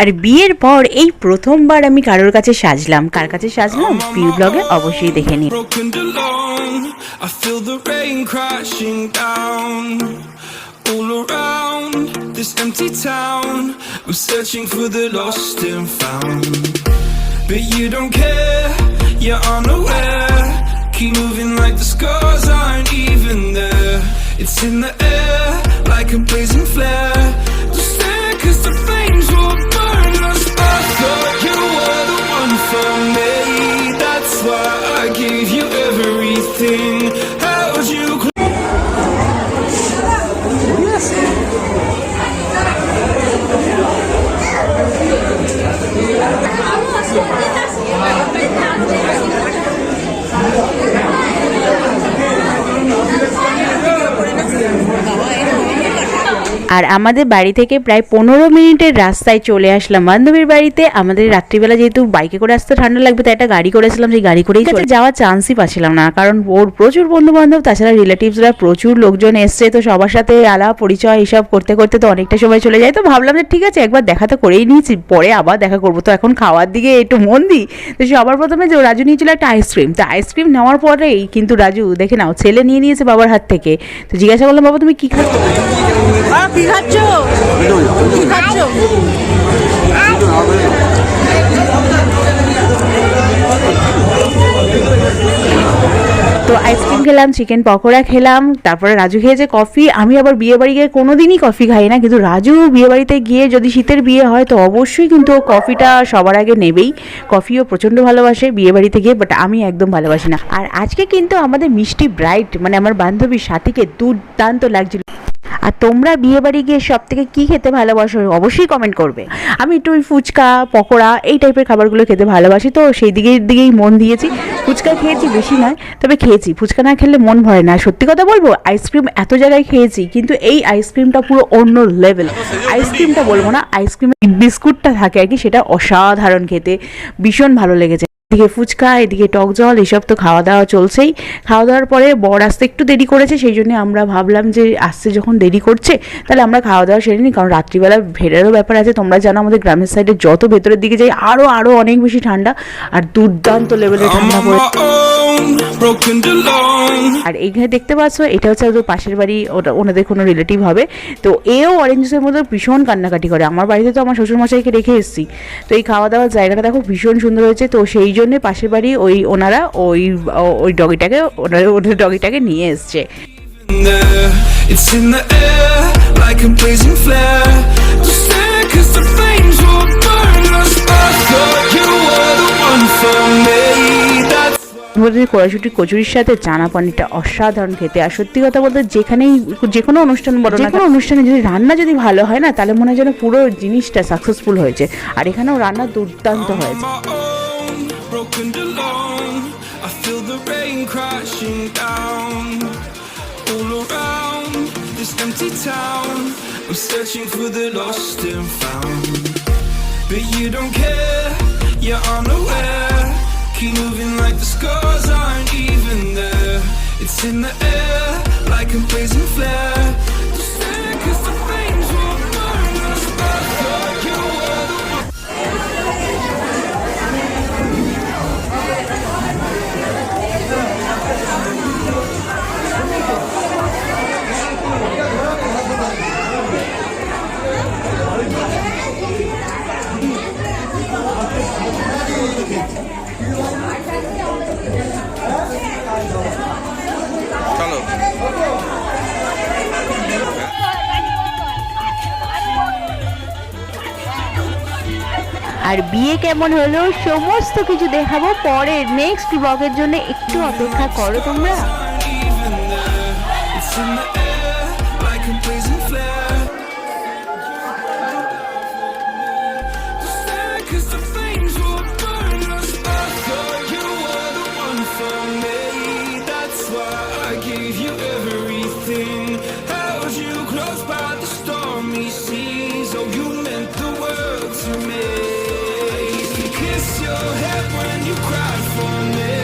আর বিয়ের পর এই প্রথমবার আমি কারোর কাছে সাজলাম কার কাছে সাজলাম প্রিয় ব্লগে অবশ্যই দেখে নিন all around this empty town. I'm searching for the lost and found, but you don't care. You're unaware. Keep moving like the scars aren't even there. It's in the air like a blazing flare. আর আমাদের বাড়ি থেকে প্রায় পনেরো মিনিটের রাস্তায় চলে আসলাম। বান্ধবীর বাড়িতে আমাদের রাত্রিবেলা যেহেতু বাইকে করে আসতে ঠান্ডা লাগবে তাই একটা গাড়ি করেছিলাম সেই গাড়ি করেই চলে যাওয়ার চান্সই পাচ্ছিলাম না কারণ ওর প্রচুর বন্ধু বান্ধব তাছাড়া রিলেটিভসরা প্রচুর লোকজন এসছে তো সবার সাথে আলাপ পরিচয় এসব করতে করতে তো অনেকটা সময় চলে যায়। তো ভাবলাম যে ঠিক আছে একবার দেখা তো করেই নিয়েছি পরে আবার দেখা করব। তো এখন খাওয়ার দিকে একটু মন দিই তো সবার প্রথমে যে রাজু নিয়েছিল একটা আইসক্রিম তো আইসক্রিম নেওয়ার পরেই কিন্তু রাজু দেখে নাও ছেলে নিয়ে নিয়েছে বাবার হাত থেকে। তো জিজ্ঞাসা করলাম বাবা তুমি কী খাচ্ছ? আর তো আইসক্রিম খেলাম চিকেন পকোড়া খেলাম, তারপরে রাজু খেয়েছে কফি আমি আবার বিয়ে বাড়ি গিয়ে কোনোদিনই কফি খাই না, কিন্তু রাজু বিয়ে বাড়িতে গিয়ে যদি শীতের বিয়ে হয়, তো অবশ্যই কিন্তু কফিটা সবার আগে নেবেই। কফিও প্রচণ্ড ভালোবাসে বিয়ে বাড়িতে গিয়ে বাট আমি একদম ভালোবাসি না। আর আজকে কিন্তু আমাদের মিষ্টি ব্রাইট মানে আমার বান্ধবীর সাথীকে দুর্দান্ত লাগছিল। আর তোমরা বিয়ে বাড়ি গিয়ে সব থেকে কী খেতে ভালোবাসো অবশ্যই কমেন্ট করবে। আমি একটু ওই ফুচকা, পকোড়া এই টাইপের খাবারগুলো খেতে ভালোবাসি, তো সেই দিকের দিকেই মন দিয়েছি। ফুচকা খেয়েছি বেশি নয়, তবে খেয়েছি। ফুচকা না খেলে মন ভরে না। সত্যি কথা বলব আইসক্রিম এত জায়গায় খেয়েছি, কিন্তু এই আইসক্রিমটা পুরো অন্য লেভেল আইসক্রিমটা বলব না আইসক্রিমের বিস্কুটটা থাকে আর কি, সেটা অসাধারণ খেতে ভীষণ ভালো লেগেছে। এদিকে ফুচকা এদিকে টক জল এসব তো খাওয়া দাওয়া চলছেই। খাওয়া দাওয়ার পরে বর আসতে একটু দেরি করেছে সেই জন্য আমরা ভাবলাম যে আসতে যখন দেরি করছে তাহলে আমরা খাওয়া দাওয়া সেরে নিই কারণ রাত্রিবেলা ভেড়েরও ব্যাপার আছে। তোমরা জানো আমাদের গ্রামের সাইডে যত ভেতরের দিকে যাই আরও আরও অনেক বেশি ঠান্ডা আর দুর্দান্ত লেভেলের ঠান্ডা পড়ে। আর এইখানে দেখতে পাচ্ছ এটা হচ্ছে ওদের পাশের বাড়ি ওটা ওনাদের কোনো রিলেটিভ হবে। তো এও অরেঞ্জ জুসের মধ্যে ভীষণ কান্নাকাটি করে। আমার বাড়িতে তো আমার শ্বশুরমশাইকে রেখে এসেছি। তো এই খাওয়া দাওয়ার জায়গাটা দেখো ভীষণ সুন্দর হয়েছে। তো সেই জন্যে পাশের বাড়ি ওই ওনারা ওই ওই ডগিটাকে ওনারা ওদের ডগিটাকে নিয়ে এসছে. It's in the air like মধ্যে কড়াশুটি কচুরির সাথে চানা পানিটা অসাধারণ খেতে। আর সত্যি কথা বলতে যেখানেই যে কোনো অনুষ্ঠান বলো যে কোনো অনুষ্ঠানে যদি রান্না যদি ভালো হয় না তাহলে মনে হয় যেন পুরো জিনিসটা সাকসেসফুল হয়েছে। আর এখানেও রান্না দুর্দান্ত হয়েছে। Keep moving like the scars aren't even there. It's in the air like a blazing flare. আর বিয়ে কেমন হলো সমস্ত কিছু দেখাবো পরে নেক্সট ব্লগের জন্য একটু অপেক্ষা করো তোমরা। You cried for me.